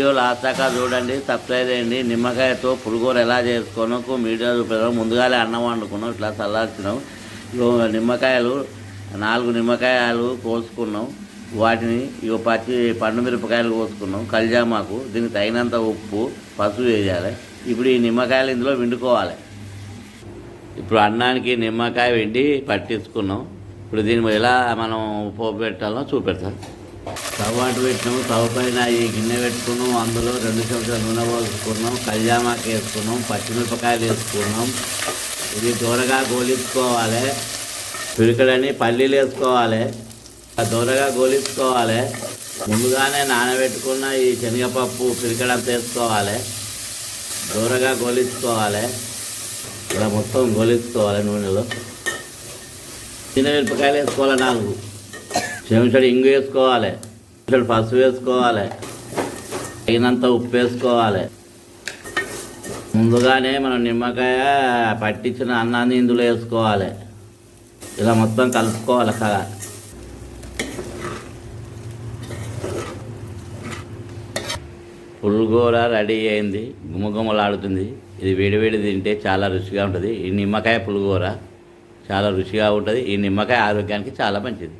ఈ video last దాకా చూడండి సబ్స్క్రైబ్ చేయండి నిమ్మకాయతో పులిగూర ఎలా చేసుకోనో వీడియో చూపించాం ముందుగానే అన్నం వండుకున్నాం ఇట్లా చల్లార్చినాం. నిమ్మకాయలు నాలుగు నిమ్మకాయలు కోసుకున్నాం. వాటిని ఇగో పచ్చి పండు మిరపకాయలు కోసుకున్నాం కల్జామాకు దీనికి తగినంత ఉప్పు పసుపు వేయాలి. ఇప్పుడు ఈ నిమ్మకాయలు ఇందులో వండుకోవాలి ఇప్పుడు అన్నానికి నిమ్మకాయ వెండి పట్టించుకున్నాం. ఇప్పుడు దీన్ని ఎలా మనం పోపు పెట్టాలో చూపెడతాం తవ్వాటు పెట్టినాము స్టవ్ పైన ఈ గిన్నె పెట్టుకున్నాం అందులో రెండు చెంచాలు నూనె పోసుకున్నాం కళ్యామాకు వేసుకున్నాం పచ్చిమిరపకాయలు వేసుకున్నాం ఇది దూరగా గోలించుకోవాలి. పిరికడని పల్లీలు వేసుకోవాలి. దూరగా గోలించుకోవాలి. ముందుగానే నానబెట్టుకున్న ఈ శనగపప్పు పిరికడంత వేసుకోవాలి. దూరగా గోలించుకోవాలి. ఇలా మొత్తం గోలించుకోవాలి నూనెలో. చిన్న మిరపకాయలు వేసుకోవాలి నాలుగు. చెంచడు ఇంగు వేసుకోవాలి చెంచడు పసుపు వేసుకోవాలి తగినంత ఉప్పు వేసుకోవాలి. ముందుగానే మనం నిమ్మకాయ పట్టించిన అన్నాన్ని ఇందులో వేసుకోవాలి. ఇలా మొత్తం కలుపుకోవాలి కదా పులిగూర రెడీ అయింది గుమగుమలాడుతుంది ఇది వేడివేడి తింటే చాలా రుచిగా ఉంటుంది. ఈ నిమ్మకాయ పులిగూర చాలా రుచిగా ఉంటుంది. ఈ నిమ్మకాయ ఆరోగ్యానికి చాలా మంచిది.